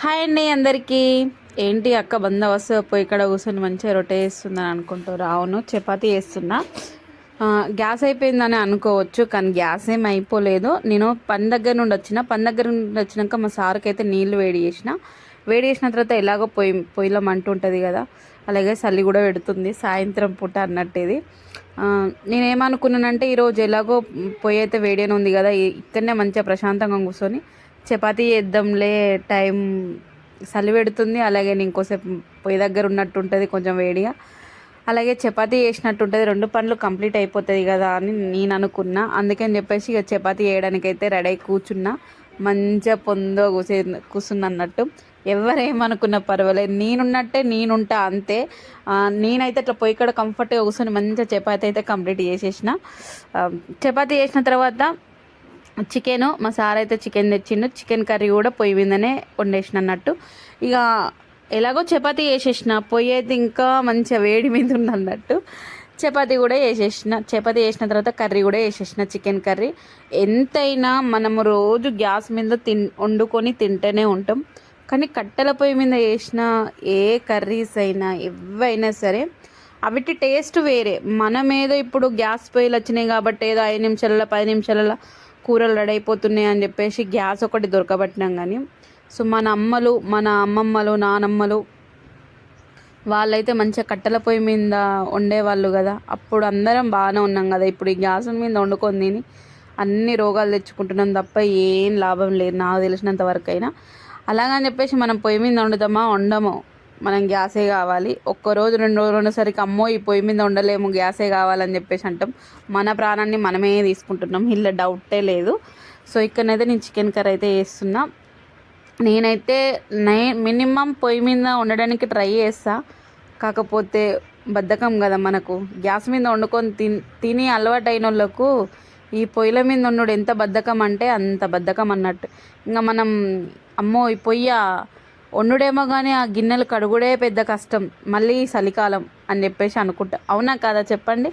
Hi అండి అందరికీ. ఏంటి అక్క బందోబస్తు? పోయి ఇక్కడ కూర్చొని మంచిగా రొట్టె వేస్తుందని అనుకుంటారు అవును చపాతీ వేస్తున్నా గ్యాస్ అయిపోయిందని అనుకోవచ్చు కానీ గ్యాస్ ఏం అయిపోలేదు. నేను పని దగ్గర నుండి వచ్చిన పని దగ్గర నుండి వచ్చినాక మా సార్కి అయితే నీళ్ళు వేడి చేసిన. వేడి చేసిన తర్వాత ఎలాగో పొయ్యి పొయ్యిలో మంట ఉంటుంది కదా అలాగే చలి కూడా పెడుతుంది సాయంత్రం పూట అన్నట్టు ఇది. నేనేమనుకున్నానంటే ఈరోజు ఎలాగో పొయ్యి అయితే వేడిగానే ఉంది కదా ఇక్కడనే మంచిగా ప్రశాంతంగా కూర్చొని చపాతీ చేద్దాంలే టైం చలి పెడుతుంది అలాగే నేను ఇంకోసేపు పొయ్యి దగ్గర ఉన్నట్టు ఉంటుంది కొంచెం వేడిగా. అలాగే చపాతీ చేసినట్టు ఉంటుంది రెండు పనులు కంప్లీట్ అయిపోతుంది కదా అని నేను అనుకున్నా. అందుకని చెప్పేసి ఇక చపాతీ వేయడానికైతే రెడీ అయి కూర్చున్నా. మంచిగా పొందో కూసే కూర్చున్నా అన్నట్టు ఎవరేమనుకున్నా పర్వాలేదు. నేనున్నట్టే నేనుంటా అంతే. నేనైతే ఇట్లా పొయ్యి కాడ కంఫర్ట్గా కూర్చొని మంచిగా చపాతీ అయితే కంప్లీట్ చేసేసిన. చపాతీ చేసిన తర్వాత చికెన్ మా సార్ అయితే చికెన్ తెచ్చిండు. చికెన్ కర్రీ కూడా పొయ్యి మీదనే వండేసిన అన్నట్టు. ఇక ఎలాగో చపాతి వేసేసిన పొయ్యి అయితే ఇంకా మంచిగా వేడి మీద ఉంది అన్నట్టు. చపాతి కూడా వేసేసిన చపాతి వేసిన తర్వాత కర్రీ కూడా వేసేసిన చికెన్ కర్రీ. ఎంతైనా మనము రోజు గ్యాస్ మీద తిన్ వండుకొని తింటూనే ఉంటాం. కానీ కట్టెల పొయ్యి మీద వేసిన ఏ కర్రీస్ అయినా ఎవైనా సరే అవిటి టేస్ట్ వేరే. మనం ఏదో ఇప్పుడు గ్యాస్ పొయ్యిలు వచ్చినాయి కాబట్టి ఏదో ఐదు నిమిషాలలో పది నిమిషాలలో కూరలు రెడీ అయిపోతున్నాయి అని చెప్పేసి గ్యాస్ ఒకటి దొరకబట్టినాం కానీ. సో మన అమ్మలు మన అమ్మమ్మలు నానమ్మలు వాళ్ళైతే మంచిగా కట్టెల పొయ్యి మీద వండేవాళ్ళు కదా. అప్పుడు అందరం బాగానే ఉన్నాం కదా. ఇప్పుడు ఈ గ్యాస్ మీద వండుకొని తిని అన్ని రోగాలు తెచ్చుకుంటున్నాం తప్ప ఏం లాభం లేదు. నాకు తెలిసినంత వరకు అయినా. అలాగని చెప్పేసి మనం పొయ్యి మీద వండుతామా? వండము. మనం గ్యాసే కావాలి. ఒక్క రోజు రెండు రోజులు ఉండేసరికి అమ్మో ఈ పొయ్యి మీద ఉండలేము గ్యాసే కావాలని చెప్పేసి అంటాం. మన ప్రాణాన్ని మనమే తీసుకుంటున్నాం. ఇలా డౌటే లేదు. సో ఇక్కడనైతే నేను చికెన్ కర్రీ అయితే వేస్తున్నా నేనైతే నై మినిమం పొయ్యి మీద ఉండడానికి ట్రై చేస్తా. కాకపోతే బద్ధకం కదా మనకు. గ్యాస్ మీద వండుకొని తిని తిని అలవాటు అయిన వాళ్ళకు ఈ పొయ్యిల మీద వండుడు ఎంత బద్ధకం అంటే అంత బద్ధకం అన్నట్టు. ఇంకా మనం అమ్మో ఈ పొయ్య వండుడేమో కానీ ఆ గిన్నెలు కడుగుడే పెద్ద కష్టం. మళ్ళీ చలికాలం అని చెప్పేసి అనుకుంటా. అవునా కాదా చెప్పండి?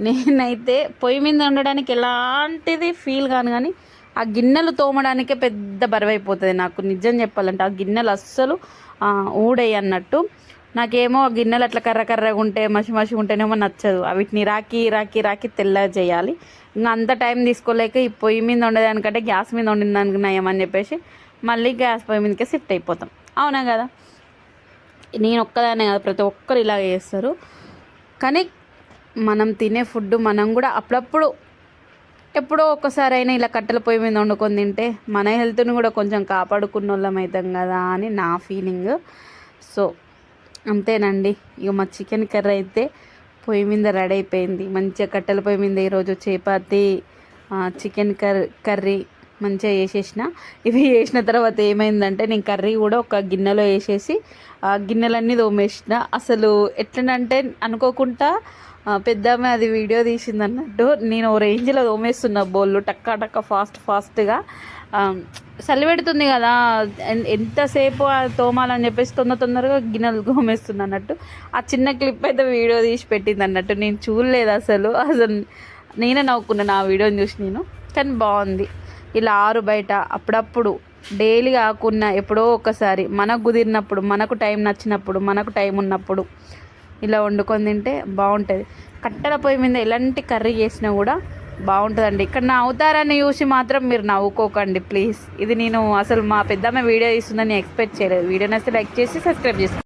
నేనైతే పొయ్యి మీద వండడానికి ఎలాంటిది ఫీల్ కాను కానీ ఆ గిన్నెలు తోమడానికే పెద్ద బరువైపోతుంది నాకు. నిజం చెప్పాలంటే ఆ గిన్నెలు అస్సలు ఆ, ఊడేయి అన్నట్టు. నాకేమో ఆ గిన్నెలు అట్లా కర్ర కర్రగా ఉంటే మసి మసి ఉంటేనేమో నచ్చదు. వీటిని రాకి రాకి రాకి తెల్ల చేయాలి. ఇంకా అంత టైం తీసుకోలేక ఈ పొయ్యి మీద వండేదానికంటే గ్యాస్ మీద వండిన దానికి చెప్పేసి మళ్ళీ గ్యాస్ పొయ్యి మీదకే షిఫ్ట్ అయిపోతాం. అవునా కదా? నేను ఒక్కదానే కదా ప్రతి ఒక్కరు ఇలా చేస్తారు. కానీ మనం తినే ఫుడ్ మనం కూడా అప్పుడప్పుడు ఎప్పుడో ఒక్కసారి అయినా ఇలా కట్టెల పొయ్యి మీద వండుకొని తింటే మన హెల్త్ని కూడా కొంచెం కాపాడుకున్న వాళ్ళం అవుతాం కదా అని నా ఫీలింగ్. సో అంతేనండి. ఇక మా చికెన్ కర్రీ అయితే పొయ్యి మీద రెడీ అయిపోయింది. మంచిగా కట్టెల పొయ్యి మీద ఈరోజు చపాతి చికెన్ కర్ కర్రీ మంచిగా వేసేసిన. ఇవి వేసిన తర్వాత ఏమైందంటే నేను కర్రీ కూడా ఒక గిన్నెలో వేసేసి ఆ గిన్నెలన్నీ తోమేసిన. అసలు ఎట్లనంటే అనుకోకుండా పెద్ద పెద్దమ్మ అది వీడియో తీసింది అన్నట్టు నేను ఓ రేంజ్లో తోమేస్తున్న బోళ్ళు టక్క టక్క ఫాస్ట్ ఫాస్ట్గా. చలి పెడుతుంది కదా ఎంతసేపు తోమాలని చెప్పేసి తొందర తొందరగా గిన్నెలు తోమేస్తుంది అన్నట్టు. ఆ చిన్న క్లిప్ అయితే వీడియో తీసి పెట్టింది అన్నట్టు. నేను చూడలేదు అసలు. అసలు నేనే నవ్వుకున్నాను ఆ వీడియోని చూసి నేను. కానీ బాగుంది. ఇలా ఆరు బయట అప్పుడప్పుడు డైలీ కాకుండా ఎప్పుడో ఒకసారి మనకు కుదిరినప్పుడు మనకు టైం నచ్చినప్పుడు మనకు టైం ఉన్నప్పుడు ఇలా వండుకొని తింటే బాగుంటుంది. కట్టెల పొయ్యి మీద ఎలాంటి కర్రీ చేసినా కూడా బాగుంటుందండి. ఇక్కడ నా అవతారాన్ని చూసి మాత్రం మీరు నవ్వుకోకండి ప్లీజ్. ఇది నేను అసలు మా పెద్దమ్మ వీడియో తీస్తుందని ఎక్స్పెక్ట్ చేయలేదు. వీడియోని అసలు లైక్ చేసి సబ్స్క్రైబ్ చేసుకోండి.